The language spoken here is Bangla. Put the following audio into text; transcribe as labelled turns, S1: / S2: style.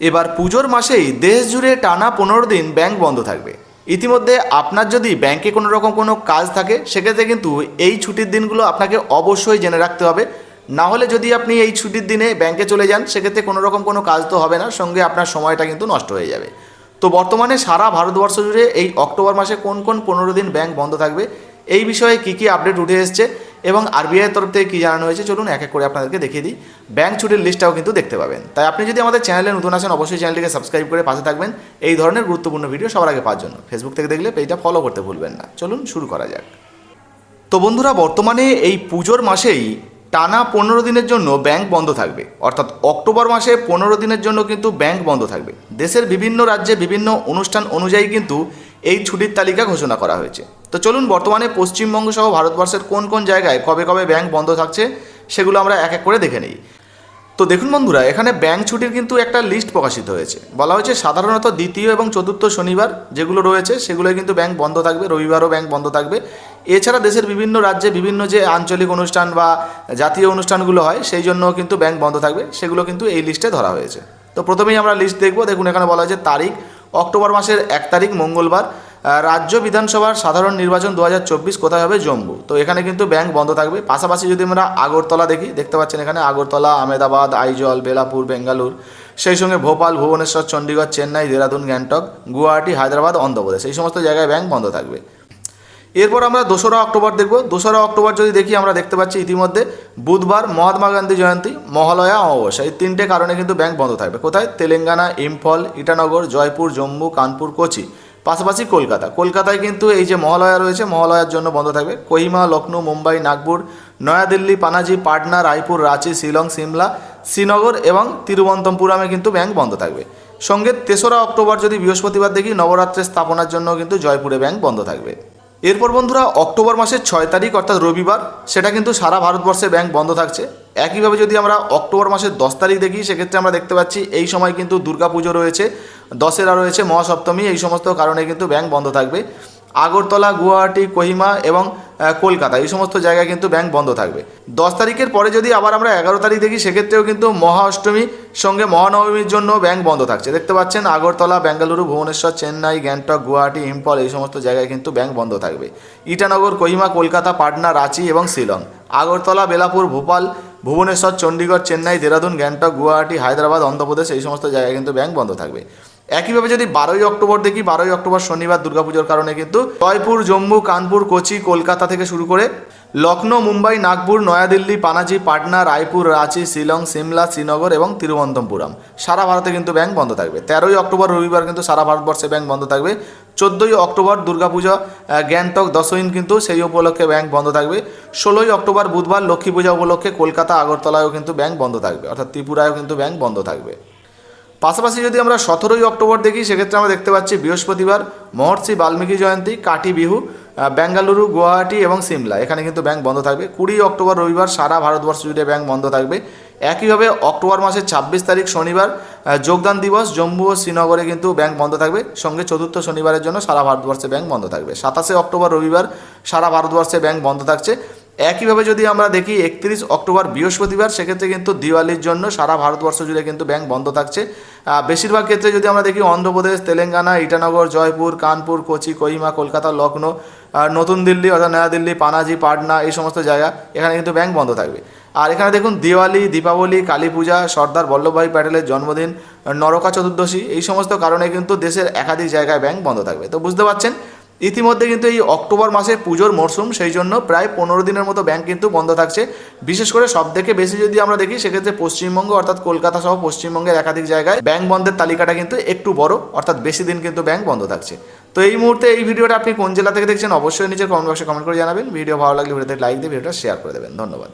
S1: এবার পুজোর মাসেই দেশ জুড়ে টানা পনেরো দিন ব্যাংক বন্ধ থাকবে। ইতিমধ্যে আপনার যদি ব্যাংকে কোনো রকম কোনো কাজ থাকে, সেক্ষেত্রে কিন্তু এই ছুটির দিনগুলো আপনাকে অবশ্যই জেনে রাখতে হবে। না হলে যদি আপনি এই ছুটির দিনে ব্যাংকে চলে যান, সেক্ষেত্রে কোনো রকম কোনো কাজ তো হবে না, সঙ্গে আপনার সময়টা কিন্তু নষ্ট হয়ে যাবে। তো বর্তমানে সারা ভারতবর্ষ জুড়ে এই অক্টোবর মাসে কোন কোন পনেরো দিন ব্যাংক বন্ধ থাকবে, এই বিষয়ে কী কী আপডেট উঠে এসছে এবং আরবিআইয়ের তরফ থেকে কী জানানো হয়েছে? চলুন এক এক করে আপনাদেরকে দেখিয়ে দিই। ব্যাংক ছুটির লিস্টটাও কিন্তু দেখতে পাবেন। তাই আপনি যদি আমাদের চ্যানেলে নতুন আসেন, অবশ্যই চ্যানেলটিকে সাবস্ক্রাইব করে পাশে থাকবেন। এই ধরনের গুরুত্বপূর্ণ ভিডিও সবার আগে পাওয়ার জন্য। ফেসবুক থেকে দেখলে পেজটা ফলো করতে ভুলবেন না। চলুন শুরু করা যাক। তো বন্ধুরা, বর্তমানে এই পুজোর মাসেই টানা পনেরো দিনের জন্য ব্যাংক বন্ধ থাকবে। অর্থাৎ অক্টোবর মাসে পনেরো দিনের জন্য কিন্তু ব্যাংক বন্ধ থাকবে। দেশের বিভিন্ন রাজ্যে বিভিন্ন অনুষ্ঠান অনুযায়ী কিন্তু এই ছুটির তালিকা ঘোষণা করা হয়েছে। তো চলুন বর্তমানে পশ্চিমবঙ্গ সহ ভারতবর্ষের কোন কোন জায়গায় কবে কবে ব্যাংক বন্ধ থাকছে সেগুলো আমরা এক এক করে দেখে নিই। তো দেখুন বন্ধুরা, এখানে ব্যাংক ছুটির কিন্তু একটা লিস্ট প্রকাশিত হয়েছে। বলা হয়েছে সাধারণত দ্বিতীয় এবং চতুর্থ শনিবার যেগুলো রয়েছে সেগুলোয় কিন্তু ব্যাংক বন্ধ থাকবে, রবিবারও ব্যাংক বন্ধ থাকবে। এছাড়া দেশের বিভিন্ন রাজ্যে বিভিন্ন যে আঞ্চলিক অনুষ্ঠান বা জাতীয় অনুষ্ঠানগুলো হয়, সেই জন্য কিন্তু ব্যাংক বন্ধ থাকবে। সেগুলো কিন্তু এই লিস্টে ধরা হয়েছে। তো প্রথমেই আমরা লিস্ট দেখব। দেখুন এখানে বলা হয়েছে তারিখ অক্টোবর মাসের এক তারিখ, মঙ্গলবার রাজ্য বিধানসভার সাধারণ নির্বাচন দু হাজার চব্বিশ কোথায় হবে? জম্মু। তো এখানে কিন্তু ব্যাংক বন্ধ থাকবে। পাশাপাশি যদি আমরা আগরতলা দেখি, দেখতে পাচ্ছেন এখানে আগরতলা আমেদাবাদ আইজল, বেলাপুর, বেঙ্গালুর, সেই সঙ্গে ভোপাল, ভুবনেশ্বর, চণ্ডীগড়, চেন্নাই, দেরাদুন, গ্যাংটক, গুয়াহাটি, হায়দ্রাবাদ, অন্ধ্রপ্রদেশ, এই সমস্ত জায়গায় ব্যাংক বন্ধ থাকবে। এরপর আমরা দোসরা অক্টোবর দেখব। দোসরা অক্টোবর যদি দেখি, আমরা দেখতে পাচ্ছি ইতিমধ্যে বুধবার মহাত্মা গান্ধী জয়ন্তী, মহালয়া অমাবস্যা। এই তিনটে কারণে কিন্তু ব্যাংক বন্ধ থাকবে। কোথায়? তেলেঙ্গানা, ইম্ফল, ইটানগর, জয়পুর, জম্মু, কানপুর, কোচি। পাশাপাশি কলকাতা। কলকাতায় কিন্তু এই যে মহালয়া রয়েছে, মহালয়ার জন্য বন্ধ থাকবে। কোহিমা লখনৌ মুম্বাই, নাগপুর, নয়াদিল্লি, পানাজি, পাটনা, রায়পুর, রাঁচি, শিলং, সিমলা, শ্রীনগর এবং তিরুবনন্তপুরমে কিন্তু ব্যাংক বন্ধ থাকবে। সঙ্গে তেসরা অক্টোবর যদি বৃহস্পতিবার দেখি, নবরাত্রের স্থাপনার জন্য কিন্তু জয়পুরে ব্যাংক বন্ধ থাকবে। এরপর বন্ধুরা, অক্টোবর মাসের ছয় তারিখ, অর্থাৎ রবিবার, সেটা কিন্তু সারা ভারতবর্ষে ব্যাংক বন্ধ থাকছে। একইভাবে যদি আমরা অক্টোবর মাসের দশ তারিখ দেখি, সেক্ষেত্রে আমরা দেখতে পাচ্ছি এই সময় কিন্তু দুর্গাপুজো রয়েছে, দশেরা রয়েছে, মহাসপ্তমী, এই সমস্ত কারণে কিন্তু ব্যাংক বন্ধ থাকবে। আগরতলা, গুয়াহাটি, কোহিমা এবং কলকাতা এই সমস্ত জায়গায় কিন্তু ব্যাংক বন্ধ থাকবে। দশ তারিখের পরে যদি আবার আমরা এগারো তারিখ দেখি, সেক্ষেত্রেও কিন্তু মহা অষ্টমী সঙ্গে মহানবমীর জন্য ব্যাংক বন্ধ থাকছে। দেখতে পাচ্ছেন আগরতলা, বেঙ্গালুরু, ভুবনেশ্বর, চেন্নাই, গ্যাংটক, গুয়াহাটি ইম্ফল এই সমস্ত জায়গায় কিন্তু ব্যাংক বন্ধ থাকবে। ইটানগর, কোহিমা, কলকাতা, পাটনা, রাঁচি এবং শিলং। আগরতলা, বেলাপুর, ভোপাল, ভুবনেশ্বর চণ্ডীগড় চেন্নাই, দেরাদুন, গ্যাংটক, গুয়াহাটি, হায়দ্রাবাদ, অন্ধ্রপ্রদেশ এই সমস্ত জায়গায় কিন্তু ব্যাংক বন্ধ থাকবে। একইভাবে যদি বারোই অক্টোবর দেখি, বারোই অক্টোবর শনিবার দুর্গাপুজোর কারণে কিন্তু জয়পুর, জম্মু, কানপুর, কোচি, কলকাতা থেকে শুরু করে লখনৌ, মুম্বাই, নাগপুর, নয়াদিল্লি, পানাজি, পাটনা, রায়পুর, রাঁচি, শিলং, সিমলা, শ্রীনগর এবং তিরুবনন্তপুরম সারা ভারতে কিন্তু ব্যাংক বন্ধ থাকবে। তেরোই অক্টোবর রবিবার কিন্তু সারা ভারতবর্ষে ব্যাংক বন্ধ থাকবে। চোদ্দোই অক্টোবর দুর্গাপূজা গ্যাংটক দশইন কিন্তু সেই উপলক্ষে ব্যাংক বন্ধ থাকবে। ষোলোই অক্টোবর বুধবার লক্ষ্মী পূজা উপলক্ষে কলকাতা, আগরতলায়ও কিন্তু ব্যাংক বন্ধ থাকবে। অর্থাৎ ত্রিপুরায়ও কিন্তু ব্যাংক বন্ধ থাকবে। পাশাপাশি যদি আমরা সতেরোই অক্টোবর দেখি, সেক্ষেত্রে আমরা দেখতে পাচ্ছি বৃহস্পতিবার মহর্ষি বাল্মীকি জয়ন্তী কাটি বিহু বেঙ্গালুরু গুয়াহাটি এবং সিমলা। এখানে কিন্তু ব্যাংক বন্ধ থাকবে। কুড়ি অক্টোবর রবিবার সারা ভারতবর্ষ জুড়ে ব্যাংক বন্ধ থাকবে। একইভাবে অক্টোবর মাসের ছাব্বিশ তারিখ শনিবার যোগদান দিবস জম্মু ও শ্রীনগরে কিন্তু ব্যাংক বন্ধ থাকবে। সঙ্গে চতুর্থ শনিবারের জন্য সারা ভারতবর্ষে ব্যাংক বন্ধ থাকবে। সাতাশে অক্টোবর রবিবার সারা ভারতবর্ষে ব্যাংক বন্ধ থাকছে। একইভাবে যদি আমরা দেখি, একত্রিশ অক্টোবর বৃহস্পতিবার, সেক্ষেত্রে কিন্তু দিওয়ালির জন্য সারা ভারতবর্ষ জুড়ে কিন্তু ব্যাংক বন্ধ থাকছে। বেশিরভাগ ক্ষেত্রে যদি আমরা দেখি, অন্ধ্রপ্রদেশ, তেলেঙ্গানা, ইটানগর, জয়পুর, কানপুর, কোচি, কহিমা, কলকাতা লখনৌ নতুন দিল্লি, অর্থাৎ নয়াদিল্লি পানাজি, পাটনা, এই সমস্ত জায়গা, এখানে কিন্তু ব্যাংক বন্ধ থাকবে। আর এখানে দেখুন, দিওয়ালি, দীপাবলি, কালী পূজা, সর্দার বল্লভভাই প্যাটেলের জন্মদিন, নরকা চতুর্দশী, এই সমস্ত কারণে কিন্তু দেশের একাধিক জায়গায় ব্যাংক বন্ধ থাকবে। তো বুঝতে পারছেন? ইতিমধ্যে কিন্তু এই অক্টোবর মাসে পুজোর মরশুম সেই জন্য প্রায় পনেরো দিনের মতো ব্যাংক কিন্তু বন্ধ থাকছে। বিশেষ করে সব থেকে বেশি যদি আমরা দেখি, সেক্ষেত্রে পশ্চিমবঙ্গ অর্থাৎ কলকাতা সহ পশ্চিমবঙ্গের একাধিক জায়গায় ব্যাংক বন্ধের তালিকাটা কিন্তু একটু বড়, অর্থাৎ বেশি দিন কিন্তু ব্যাংক বন্ধ থাকছে। তো এই মুহূর্তে এই ভিডিওটা আপনি কোন জেলা থেকে দেখছেন, অবশ্যই নিচে কমেন্ট বক্সে কমেন্ট করে জানাবেন। ভিডিও ভালো লাগলে ভিডিওতে লাইক দিয়ে ভিডিওটা শেয়ার করে দেবেন। ধন্যবাদ।